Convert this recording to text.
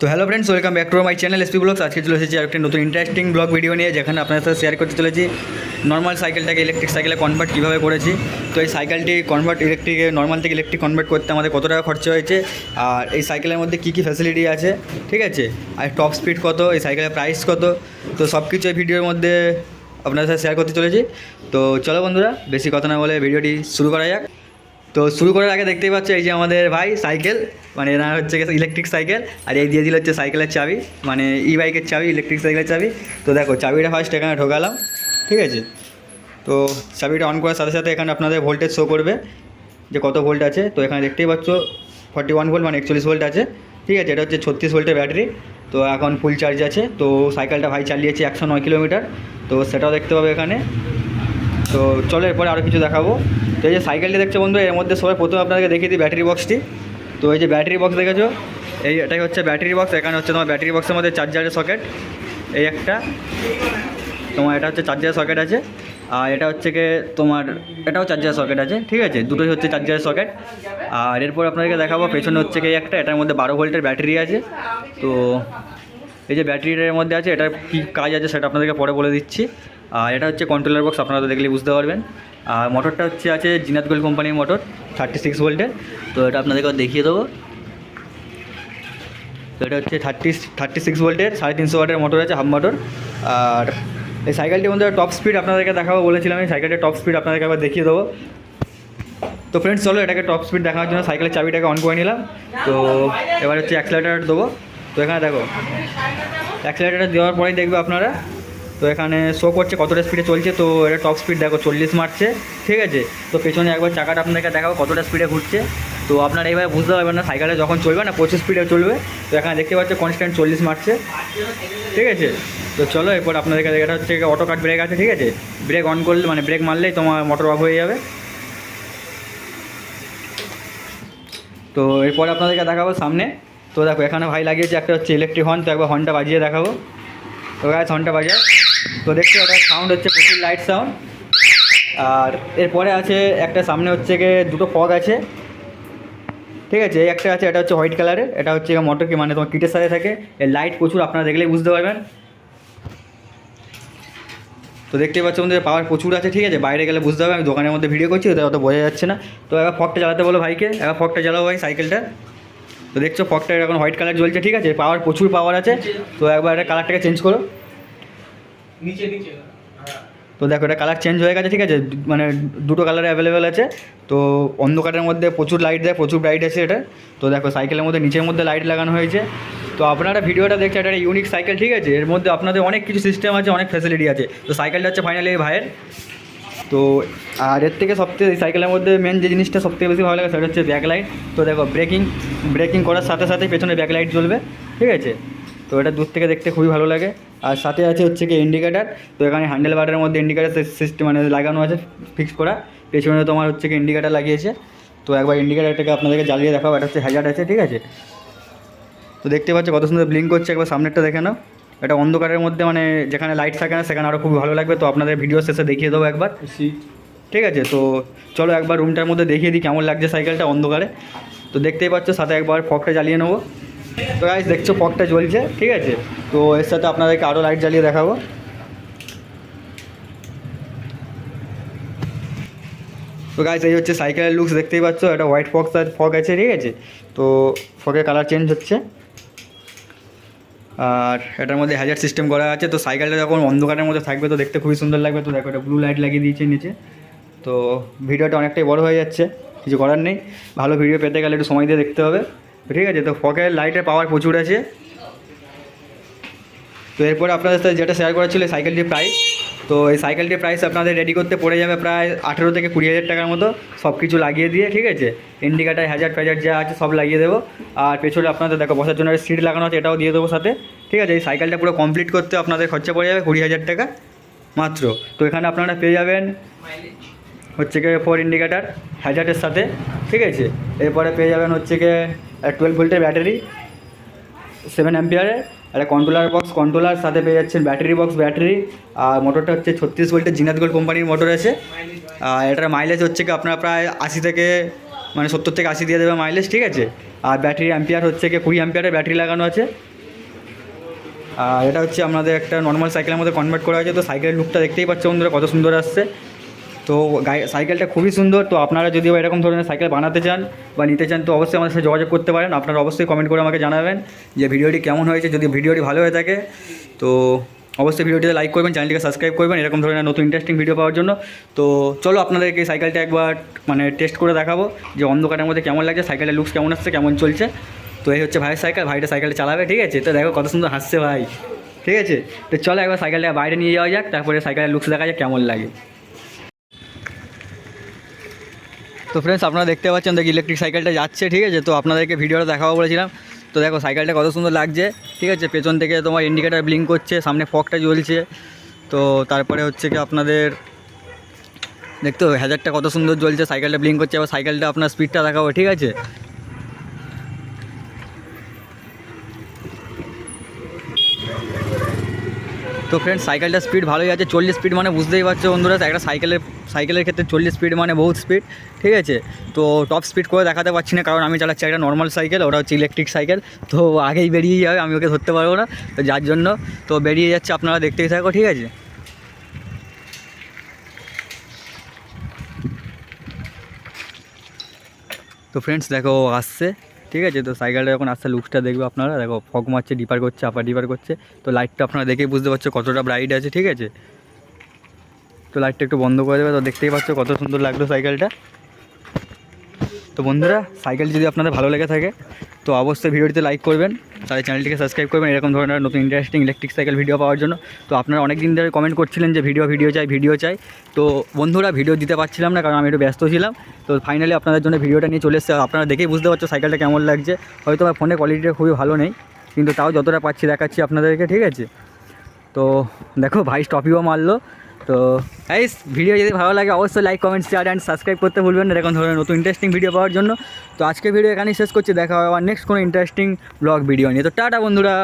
তো hello friends welcome back to my channel S P blogs আজকে চলে এসেছি আরেকটি নতুন ইন্টারেস্টিং ব্লগ ভিডিও নিয়ে, যেখানে আপনার সাথে শেয়ার করতে চলেছি। নর্মাল সাইকেলটাকে ইলেকট্রিক সাইকেলে কনভার্ট কীভাবে করেছি? তো এই সাইকেলটি কনভার্ট ইলেকট্রিকে নর্মাল থেকে ইলেকট্রিক কনভার্ট করতে আমাদের কত টাকা খরচা হয়েছে? আর এই সাইকেলের মধ্যে কী কী ফ্যাসিলিটি আছে? ঠিক আছে? আর টপ স্পিড কত? এই সাইকেলের প্রাইস কত? তো সব কিছু এই ভিডিওর মধ্যে আপনার সাথে শেয়ার করতে চলেছি। তো চলো বন্ধুরা, বেশি কথা না বলে ভিডিওটি শুরু করা যাক। তো শুরু করার আগে দেখতেই পাচ্ছ এই যে আমাদের ভাই সাইকেল মানে এনার হচ্ছে ইলেকট্রিক সাইকেল, আর এই দিয়ে দিল হচ্ছে সাইকেলের চাবি মানে ই বাইকের চাবি ইলেকট্রিক সাইকেলের চাবি। তো দেখো, চাবিটা ফার্স্ট এখানে ঢোকালাম, ঠিক আছে? তো চাবিটা অন করার সাথে সাথে এখানে আপনাদের ভোল্টেজ শো করবে, যে কত ভোল্ট আছে। তো এখানে দেখতেই পাচ্ছ ফর্টি ওয়ান ভোল্ট মানে একচল্লিশ ভোল্ট আছে, ঠিক আছে? এটা হচ্ছে ছত্রিশ ভোল্টের ব্যাটারি তো এখন ফুল চার্জ আছে। তো সাইকেলটা ভাই চালিয়েছে একশো নয় কিলোমিটার তো সেটাও দেখতে পাবে এখানে। তো চলো, এরপরে আরও কিছু দেখাবো। তো এই যে সাইকেলটি দেখছ বন্ধু, এর মধ্যে সবাই প্রথমে আপনাদেরকে দেখিয়ে দিই ব্যাটারি বক্সটি তো এই যে ব্যাটারি বক্স দেখেছ, এই এটাই হচ্ছে ব্যাটারি বক্স এখানে হচ্ছে তোমার ব্যাটারি বক্সের মধ্যে চার্জারের সকেট এই একটা। তোমার এটা হচ্ছে চার্জারের সকেট আছে, আর এটা হচ্ছে কি তোমার, এটাও চার্জারের সকেট আছে, ঠিক আছে? দুটোই হচ্ছে চার্জারের সকেট আর এরপর আপনাদেরকে দেখাবো, পেছনে হচ্ছে কি একটা, এটার মধ্যে বারো ভোল্টের ব্যাটারি আছে। তো এই যে ব্যাটারিটার মধ্যে আছে এটার কী কাজ আছে সেটা আপনাদেরকে পরে বলে দিচ্ছি। আর এটা হচ্ছে কন্ট্রোলার বক্স আপনারা তো দেখলে বুঝতে পারবেন। আর মোটরটা হচ্ছে, আছে জিনাত গোল্ড কোম্পানির মোটর থার্টি সিক্স ভোল্টের তো এটা আপনাদেরকে দেখিয়ে দেবো। তো এটা হচ্ছে থার্টি থার্টি সিক্স ভোল্টের সাড়ে তিনশো ওয়াটের মোটর আছে হাফ মোটর আর এই সাইকেলটির মধ্যে টপ স্পিড আপনাদেরকে দেখাবো, বলেছিলাম এই সাইকেলটির টপ স্পিড আপনাদেরকে আবার দেখিয়ে দেবো। তো ফ্রেন্ডস চলো এটাকে টপ স্পিড দেখানোর জন্য সাইকেলের চাবিটাকে অন করে নিলাম। তো এবার হচ্ছে অ্যাক্সিলেটার দেবো। তো এখানে দেখো অ্যাক্সিলেটার দেওয়ার পরেই দেখবে আপনারা তো এখানে শো করছে কতটা স্পিডে চলছে, তো এটা টপ স্পিড দেখো, চল্লিশ মারছে, ঠিক আছে? তো পেছনে একবার চাকাটা আপনাদেরকে দেখাবো কতটা স্পিডে ঘুরছে। তো আপনারা এইভাবে বুঝতে পারবেন না সাইকেলে যখন চলবে না পঁচিশ স্পিডে চলবে। তো এখানে দেখতে পাচ্ছে কনস্ট্যান্ট চল্লিশ মারছে, ঠিক আছে? তো চলো, এরপর আপনাদেরকে এটা হচ্ছে অটো কাট ব্রেক আছে, ঠিক আছে? ব্রেক অন করলে মানে ব্রেক মারলেই তোমার মোটর অফ হয়ে যাবে। তো এরপরে আপনাদেরকে দেখাবো সামনে। তো দেখো, এখানে ভাই লাগিয়েছে, একটা হচ্ছে ইলেকট্রিক হর্ন তো একবার হর্নটা বাজিয়ে দেখাবো। তো গাছ হর্নটা বাজায় তো দেখছ ওটা সাউন্ড হচ্ছে প্রচুর লাইট সাউন্ড আর এরপরে আছে, একটা সামনে হচ্ছে গিয়ে দুটো ফগ আছে। ঠিক আছে একটা আছে, এটা হচ্ছে হোয়াইট কালারের এটা হচ্ছে মোটর কি মানে তোমার কিটের সাথে থাকে। এর লাইট প্রচুর, আপনারা দেখলেই বুঝতে পারবেন। তো দেখতেই পাচ্ছ আমাদের পাওয়ার প্রচুর আছে, ঠিক আছে? বাইরে গেলে বুঝতে হবে, আমি দোকানের মধ্যে ভিডিও করছি ওটা অত বোঝা যাচ্ছে না। তো এবার ফকটা চালাতে বলো ভাইকে, এবার ফকটা চালাও ভাই সাইকেলটা তো দেখছ ফকটা এখন হোয়াইট কালার জ্বলছে, ঠিক আছে? পাওয়ার প্রচুর পাওয়ার আছে। তো একবার এটা কালারটাকে চেঞ্জ করো। নিচে নিচে। তো দেখো, এটা কালার চেঞ্জ হয়ে গেছে, ঠিক আছে? মানে দুটো কালারে অ্যাভেলেবেল আছে। তো অন্ধকারের মধ্যে প্রচুর লাইট দেয়, প্রচুর ব্রাইট আছে এটা। তো দেখো সাইকেলের মধ্যে, নিচের মধ্যে লাইট লাগানো হয়েছে। তো আপনারা ভিডিওটা দেখছেন, এটা ইউনিক সাইকেল ঠিক আছে? এর মধ্যে আপনাদের অনেক কিছু সিস্টেম আছে, অনেক ফ্যাসিলিটি আছে। তো সাইকেলটা হচ্ছে ফাইনালি ভাইয়ের। তো আর এর থেকে সবথেকে এই সাইকেলের মধ্যে মেন যে জিনিসটা সবথেকে বেশি ভালো লাগে, সেটা হচ্ছে ব্যাক লাইট তো দেখো ব্রেকিং ব্রেকিং করার সাথে সাথে পেছনে ব্যাক লাইট জ্বলবে, ঠিক আছে? তো এটা দূর থেকে দেখতে খুবই ভালো লাগে। আর সাথে আছে হচ্ছে কি ইন্ডিকেটার তো এখানে হ্যান্ডেল বারের মধ্যে ইন্ডিকেটার সিস্টেম মানে লাগানো আছে ফিক্স করা। পেছনে তোমার হচ্ছে কি ইন্ডিকেটার লাগিয়েছে। তো একবার ইন্ডিকেটারটাকে আপনাদেরকে জ্বালিয়ে দেখাবো এটা হচ্ছে হ্যাজার্ড আছে ঠিক আছে? তো দেখতে পাচ্ছ কত সুন্দর ব্লিঙ্ক করছে একবার সামনেরটা দেখে নাও। এটা অন্ধকারের মধ্যে মানে যেখানে লাইট থাকে না সেখানে আরও খুব ভালো লাগবে। তো আপনাদের ভিডিও শেষে দেখিয়ে দেবো একবার। ঠিক আছে তো চলো একবার রুমটার মধ্যে দেখিয়ে দিই কেমন লাগছে সাইকেলটা অন্ধকারে। তো দেখতেই পাচ্ছ সাথে একবার ফকটা জ্বালিয়ে নেব। তো গাইজ দেখছ ফকটা জ্বলছে ঠিক আছে? তো এর সাথে আপনাদেরকে আরও লাইট জ্বালিয়ে দেখাবো। তো গাইজ এই হচ্ছে সাইকেলের লুকস দেখতেই পাচ্ছ এটা হোয়াইট ফক্স আর ফগ আছে, ঠিক আছে? তো ফগের কালার চেঞ্জ হচ্ছে। আর এটার মধ্যে হ্যাজার সিস্টেম করা আছে, তো সাইকেলটা যখন অন্ধকারের মধ্যে থাকবে, তো দেখতে খুবই সুন্দর লাগবে। তো দেখো, এটা ব্লু লাইট লাগিয়ে দিয়েছে নিচে। তো ভিডিওটা অনেকটাই বড় হয়ে যাচ্ছে, কিছু করার নেই। ভালো ভিডিও পেতে গেলে একটু সময় দিয়ে দেখতে হবে। ঠিক আছে, তো ফকের লাইটের পাওয়ার প্রচুর আছে। তো এরপরে আপনাদের সাথে যেটা শেয়ার করা ছিল সাইকেলটির প্রাইস তো এই সাইকেলটির প্রাইস আপনাদের রেডি করতে পড়ে যাবে প্রায় আঠেরো থেকে কুড়ি হাজার টাকার মতো। সব কিছু লাগিয়ে দিয়ে, ঠিক আছে? ইন্ডিকেটার হ্যাজার ফ্যাজার যা আছে সব লাগিয়ে দেবো। আর পেছনে আপনাদের দেখো, বসার জন্য সিট লাগানো আছে, এটাও দিয়ে দেবো সাথে। ঠিক আছে, এই সাইকেলটা পুরো কমপ্লিট করতে আপনাদের খরচা পড়ে যাবে কুড়ি হাজার টাকা মাত্র। তো এখানে আপনারা পেয়ে যাবেন হচ্ছে গিয়ে ফোর ইন্ডিকেটার হ্যাজারের সাথে, ঠিক আছে? এরপরে পেয়ে যাবেন হচ্ছে গিয়ে টুয়েলভ ভোল্টের ব্যাটারি সেভেন অ্যাম্পিয়ারের একটা কন্ট্রোলার বক্স কন্ট্রোলার সাথে পেয়ে যাচ্ছেন ব্যাটারি বক্স ব্যাটারি আর মোটরটা হচ্ছে ছত্রিশ ভোল্টের জিনাত গোল্ড কোম্পানির মোটর আছে। আর এটার মাইলেজ হচ্ছে কি আপনার প্রায় আশি থেকে মানে সত্তর থেকে আশি দিয়ে দেবে মাইলেজ ঠিক আছে? আর ব্যাটারি অ্যাম্পিয়ার হচ্ছে কি কুড়ি অ্যাম্পিয়ারের ব্যাটারি লাগানো আছে। আর এটা হচ্ছে আমাদের একটা নর্মাল সাইকেলের মধ্যে কনভার্ট করা হয়েছে। তো সাইকেলের লুকটা দেখতেই পাচ্ছ বন্ধুরা, কত সুন্দর আসছে। তো সাইকেলটা খুবই সুন্দর, তো আপনারা যদি এরকম ধরনের সাইকেল বানাতে চান বা নিতে চান, তো অবশ্যই আমাদের সাথে যোগাযোগ করতে পারেন। আপনারা অবশ্যই কমেন্ট করে আমাকে জানাবেন যে ভিডিওটি কেমন হয়েছে, যদি ভিডিওটি ভালো হয়ে থাকে। তো অবশ্যই ভিডিওটিতে লাইক করবেন, চ্যানেলটিকে সাবস্ক্রাইব করবেন, এরকম ধরনের নতুন ইন্টারেস্টিং ভিডিও পাওয়ার জন্য। তো চলো আপনাদেরকে এই সাইকেলটা একবার মানে টেস্ট করে দেখাবো যে অন্ধকারের মধ্যে কেমন লাগছে সাইকেলের লুকস কেমন আসছে, কেমন চলছে। তো এই হচ্ছে ভাইয়ের সাইকেল, ভাইটা সাইকেলটা চালাবে, ঠিক আছে? তো দেখো কত সুন্দর হাসছে ভাই, ঠিক আছে? তো চলো একবার সাইকেলটা বাইরে নিয়ে যাওয়া যাক, তারপরে সাইকেলের লুকস দেখা যাক কেমন লাগে। তো ফ্রেন্ডস আপনারা দেখতে পাচ্ছেন, দেখি ইলেকট্রিক সাইকেলটা যাচ্ছে, ঠিক আছে? তো আপনাদেরকে ভিডিওটা দেখাবো বলেছিলাম। তো দেখো সাইকেলটা কত সুন্দর লাগছে, ঠিক আছে? পেছন থেকে তোমার ইন্ডিকেটার ব্লিঙ্ক করছে, সামনে ফকটা জ্বলছে। তো তারপরে হচ্ছে কি আপনাদের, দেখতে হবে হ্যাজারটা কত সুন্দর জ্বলছে সাইকেলটা ব্লিঙ্ক করছে আবার সাইকেলটা আপনার স্পিডটা দেখাবো, ঠিক আছে? তো ফ্রেন্ড সাইকেলটা স্পিড ভালোই আছে। চল্লিশ স্পিড মানে বুঝতেই পারছ বন্ধুরা, একটা সাইকেলের সাইকেলের ক্ষেত্রে চল্লিশ স্পিড মানে বহুত স্পিড ঠিক আছে? তো টপ স্পিড করে দেখাতে পারছি না, কারণ আমি চালাচ্ছি একটা নর্মাল সাইকেল ওটা হচ্ছে ইলেকট্রিক সাইকেল তো আগেই বেরিয়ে যাবে, আমি ওকে ধরতে পারব না, তো যার জন্য, তো বেরিয়ে যাচ্ছে, আপনারা দেখতেই থাকো, ঠিক আছে? তো ফ্রেন্ডস দেখো আসছে। ঠিক আছে? তো সাইকেলটা যখন আসতে লুকসটা দেখবে আপনারা। দেখো ফগ মারছে ডিপার করছে আপার ডিপার করছে। তো লাইটটা আপনারা দেখেই বুঝতে পারছ কতটা ব্রাইট আছে, ঠিক আছে? তো লাইটটা একটু বন্ধ করে দেবে। তো দেখতেই পাচ্ছ কত সুন্দর লাগল সাইকেলটা। তো বন্ধুরা, সাইকেল যদি আপনাদের ভালো লেগে থাকে, তো অবশ্যই ভিডিওটিতে লাইক করবেন। তাহলে চ্যানেলটিকে সাবস্ক্রাইব করবেন, এরকম ধরনের নতুন ইন্টারেস্টিং ইলেকট্রিক সাইকেল ভিডিও পাওয়ার জন্য। তো আপনারা অনেক দিন ধরে কমেন্ট করছিলেন যে ভিডিও ভিডিও চাই ভিডিও চাই। তো বন্ধুরা ভিডিও দিতে পারছিলাম না, কারণ আমি একটু ব্যস্ত ছিলাম। তো ফাইনালি আপনাদের জন্য ভিডিওটা নিয়ে চলে এসেছে। আপনারা দেখেই বুঝতে পারছ সাইকেলটা কেমন লাগছে। হয়তো আমার ফোনের কোয়ালিটিটা খুবই ভালো নেই, কিন্তু তাও যতটা পাচ্ছি দেখাচ্ছি আপনাদেরকে, ঠিক আছে? তো দেখো, ভাই স্টপিও মারলো। তো এই ভিডিও যদি ভালো লাগে, অবশ্যই like comment share and subscribe করতে ভুলবেন না। এরকম ধরনের নতুন ইন্টারেস্টিং ভিডিও পাওয়ার জন্য। তো আজকে ভিডিও এখানেই শেষ করছি। দেখা হবে আবার নেক্সট কোনো ইন্টারেস্টিং ব্লগ ভিডিও নিয়ে। তো টাটা বন্ধুরা।